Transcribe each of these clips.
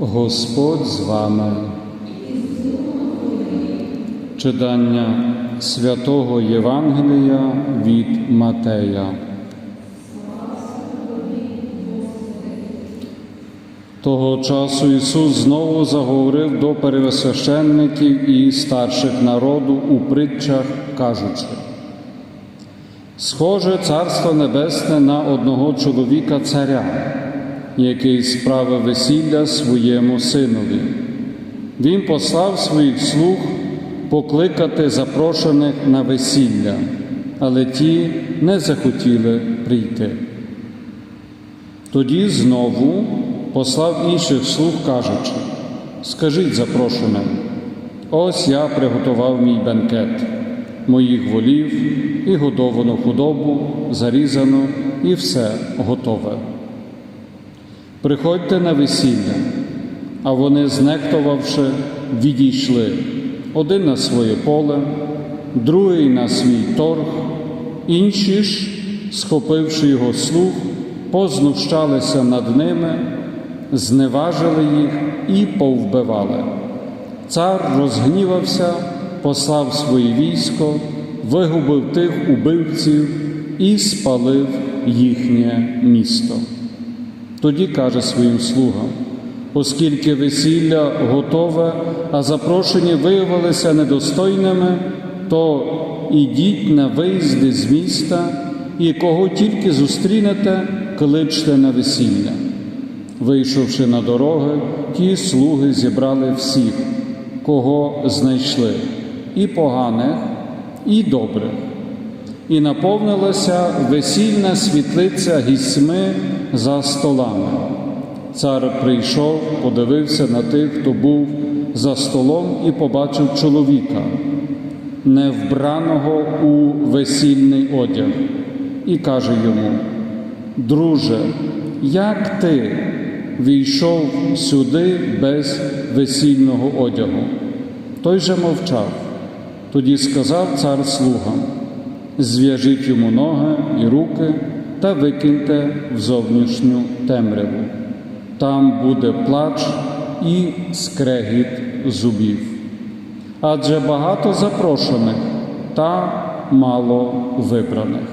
Господь з вами. Читання святого Євангелія від Матея. Того часу Ісус знову заговорив до первосвященників і старших народу у притчах, кажучи. Схоже царство небесне на одного чоловіка царя, який справив весілля своєму синові. Він послав своїх слуг покликати запрошених на весілля, але ті не захотіли прийти. Тоді знову послав інших слуг, кажучи: Скажіть запрошеним, ось я приготував мій бенкет, моїх волів і годовану худобу, зарізану, і все готове. Приходьте на весілля, а вони, знехтувавши, відійшли один на своє поле, другий на свій торг, інші ж, схопивши його слух, познущалися над ними, зневажили їх і повбивали. Цар розгнівався, послав своє військо, вигубив тих убивців і спалив їхнє місто. Тоді каже своїм слугам, оскільки весілля готове, а запрошені виявилися недостойними, то ідіть на виїзди з міста і кого тільки зустрінете, кличте на весілля. Вийшовши на дороги, ті слуги зібрали всіх, кого знайшли, і поганих, і добрих. І наповнилася весільна світлиця гісьми за столами. Цар прийшов, подивився на тих, хто був за столом, і побачив чоловіка, не вбраного у весільний одяг, і каже йому: Друже, як ти війшов сюди без весільного одягу? Той же мовчав. Тоді сказав цар слугам: зв'яжіть йому ноги і руки та викиньте в зовнішню темряву. Там буде плач і скрегіт зубів. Адже багато запрошених та мало вибраних.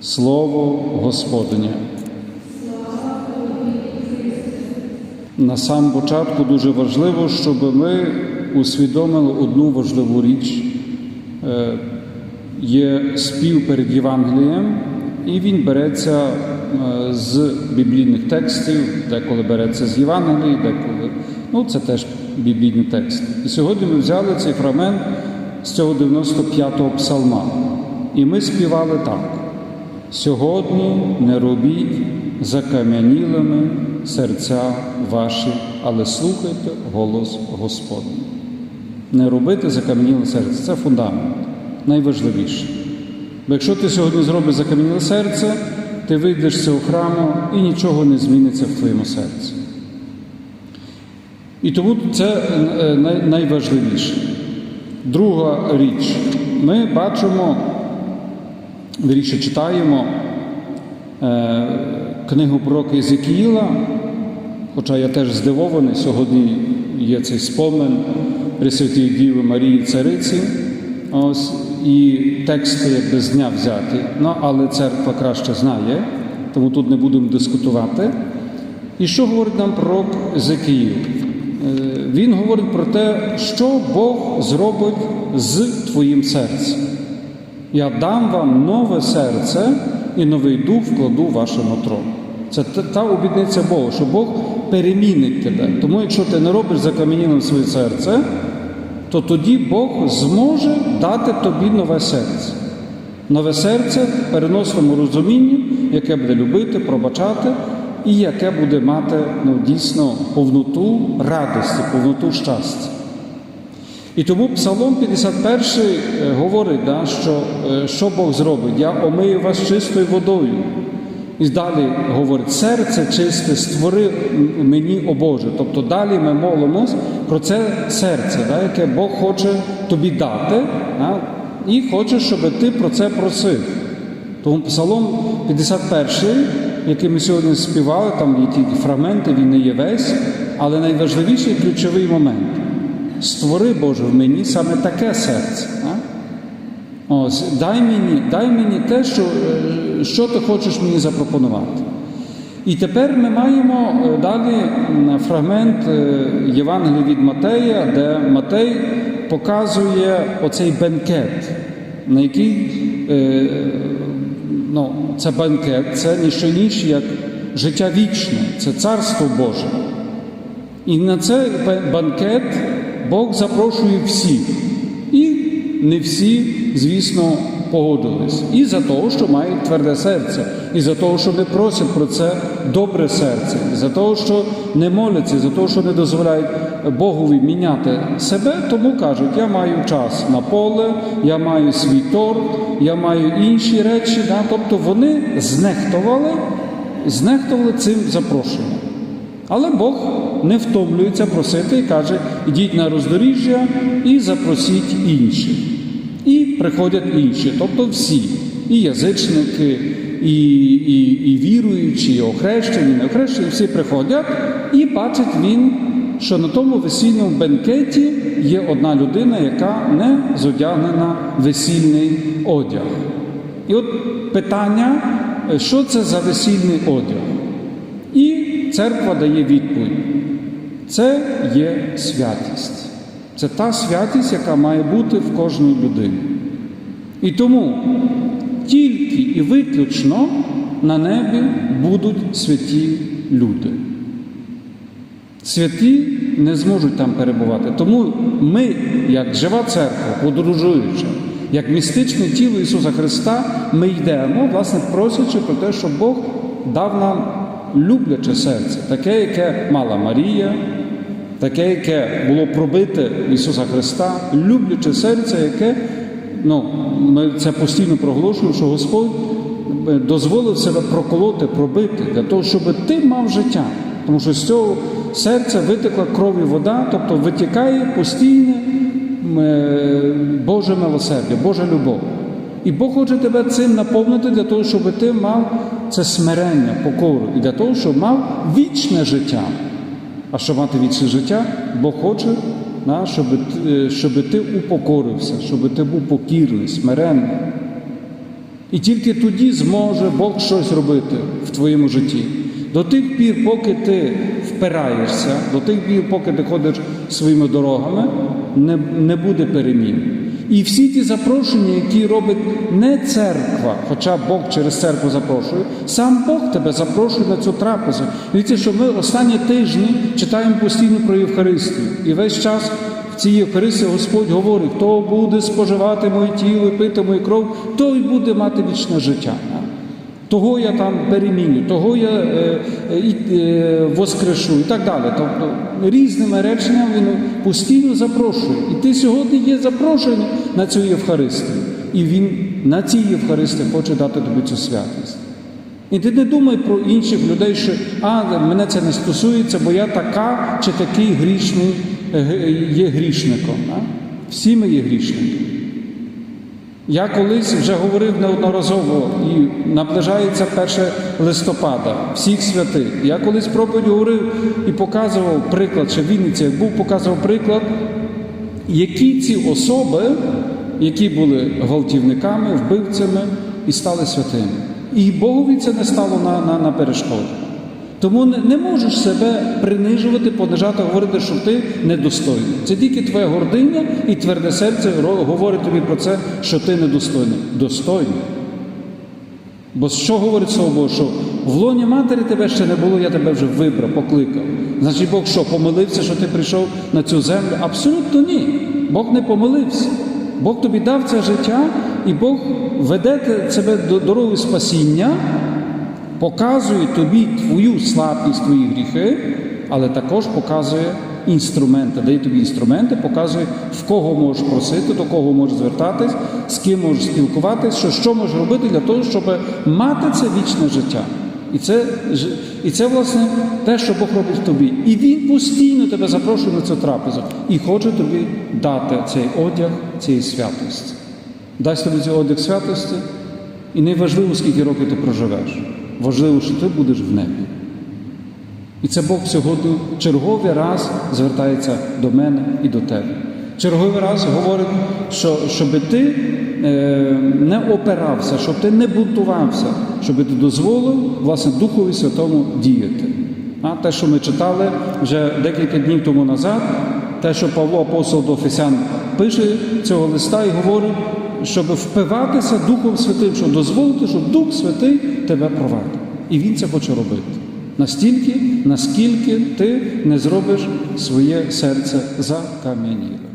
Слово Господнє. На сам початку дуже важливо, щоб ми усвідомили одну важливу річ. Є спів перед Євангелієм, і він береться е, з біблійних текстів, деколи береться з Євангелії, деколи. Ну, це теж біблійний текст. І сьогодні ми взяли цей фрагмент з цього 95-го псалма. І ми співали так: сьогодні не робіть закам'янілими серця ваші, але слухайте голос Господній. Не робити закам'яніле серце це фундамент, найважливіше. Бо якщо ти сьогодні зробиш закам'яніле серце, ти вийдеш з цього храму і нічого не зміниться в твоєму серці. І тому це е, найважливіше. Друга річ, ми бачимо, вірніше читаємо е, книгу пророка Єзекіїла, хоча я теж здивований, сьогодні є цей спомин Пресвятої Діви Марії Цариці. Ось, і тексти якби з дня взяті, ну, але церква краще знає, тому тут не будемо дискутувати. І що говорить нам пророк Зекіїл? Е, Він говорить про те, що Бог зробить з твоїм серцем. Я дам вам нове серце і новий дух вкладу в ваше нутро. Це та- обітниця Бога, що Бог перемінить тебе. Тому якщо ти не робиш закам'янілим своє серце, то тоді Бог зможе дати тобі нове серце. Нове серце в переносному розумінні, яке буде любити, пробачати, і яке буде мати ну, дійсно повноту радості, повноту щастя. І тому Псалом 51 е, говорить, да, що, е, що Бог зробить? Я омию вас чистою водою. І далі говорить, серце чисте, створи мені, о Боже. Тобто далі ми молимось про це серце, да, яке Бог хоче тобі дати, да, і хоче, щоб ти про це просив. Тому Псалом 51, який ми сьогодні співали, там є ті фрагменти, він не є весь, Але найважливіший ключовий момент створи Боже в мені саме таке серце. А? Ось, дай мені, дай мені те, що, е, що ти хочеш мені запропонувати. І тепер ми маємо е, далі фрагмент е, Євангелія від Матея, де Матей показує оцей бенкет, на який е, ну, це бенкет, це не що інше, як життя вічне, це царство Боже. І на цей бе- банкет Бог запрошує всіх. І не всі, звісно, погодились. І за того, що мають тверде серце, і за того, що не просять про це добре серце, і за того, що не моляться, і за того, що не дозволяють Богові міняти себе, тому кажуть, я маю час на поле, я маю свій торт, я маю інші речі. Да? Тобто вони знехтували, знехтували цим запрошенням. Але Бог не втомлюється просити і каже: ідіть на роздоріжжя і запросіть інших. І приходять інші, тобто всі, і язичники, і, і, і віруючі, і охрещені, і неохрещені, всі приходять і бачить він, що на тому весільному бенкеті є одна людина, яка не зодягнена весільний одяг. І от питання, що це за весільний одяг? І церква дає відповідь. Це є святість. Це та святість, яка має бути в кожній людині. І тому тільки і виключно на небі будуть святі люди. Святі не зможуть там перебувати. Тому ми, як жива церква, подорожуюча, як містичне тіло Ісуса Христа, ми йдемо, власне, просячи про те, щоб Бог дав нам любляче серце, таке, яке мала Марія, таке, яке було пробите Ісуса Христа, любляче серце, яке, ну, ми це постійно проголошуємо, що Господь е, дозволив себе проколоти, пробити, для того, щоб ти мав життя. Тому що з цього серця витекла кров і вода, тобто витікає постійне е, Боже милосердя, Божа любов. І Бог хоче тебе цим наповнити для того, щоб ти мав це смирення, покору, і для того, щоб мав вічне життя. А щоб мати вічне життя, Бог хоче, да, щоб, ти- щоб ти упокорився, щоб ти був покірний, смиренний. І тільки тоді зможе Бог щось робити в твоєму житті. До тих пір, поки ти впираєшся, до тих пір, поки ти ходиш своїми дорогами, не, не буде перемін. І всі ті запрошення, які робить не церква, хоча Бог через церкву запрошує, сам Бог тебе запрошує на цю трапезу. Дивіться, що ми останні тижні читаємо постійно про Євхаристію. І весь час в цій Євхаристії Господь говорить, хто буде споживати моє тіло і пити мою кров, той буде мати вічне життя. Того я там переміню, того я е, е, е, воскрешу і так далі. Тобто різними реченнями він постійно запрошує. І ти сьогодні є запрошений на цю Євхаристію. І він на цій Євхаристії хоче дати тобі цю святість. І ти не думай про інших людей, що а мене це не стосується, бо я така чи такий грішний е, є грішником. А? Всі ми є грішники. Я колись вже говорив неодноразово і наближається 1 листопада всіх святих. Я колись проповідь говорив і показував приклад, ще в Вінниці, як був, показував приклад, які ці особи, які були гвалтівниками, вбивцями і стали святими. І Богові це не стало на, на, на перешкоду. Тому не, можеш себе принижувати, понижати, говорити, що ти недостойний. Це тільки твоя гординя і тверде серце говорить тобі про це, що ти недостойний. Достойний. Бо що говорить Слово Боже, що в лоні матері тебе ще не було, я тебе вже вибрав, покликав. Значить, Бог що, помилився, що ти прийшов на цю землю? Абсолютно ні. Бог не помилився. Бог тобі дав це життя, і Бог веде те- себе до дороги спасіння, показує тобі твою слабкість, твої гріхи, але також показує інструменти, дає тобі інструменти, показує, в кого можеш просити, до кого можеш звертатись, з ким можеш спілкуватись, що, що можеш робити для того, щоб мати це вічне життя. І це, і це, власне, те, що Бог робить в тобі. І Він постійно тебе запрошує на цю трапезу і хоче тобі дати цей одяг цієї святості. Дасть тобі цей одяг святості, і не важливо, скільки років ти проживеш. Важливо, що ти будеш в небі. І це Бог сьогодні черговий раз звертається до мене і до тебе. Черговий раз говорить, що щоб ти е, не опирався, щоб ти не бунтувався, щоб ти дозволив власне Духові Святому діяти. А те, що ми читали вже декілька днів тому назад, те, що Павло апостол до Офесян пише цього листа і говорить, щоб впиватися Духом Святим, щоб дозволити, щоб Дух Святий тебе провадив. І він це хоче робити. Настільки, наскільки ти не зробиш своє серце закам'яніле.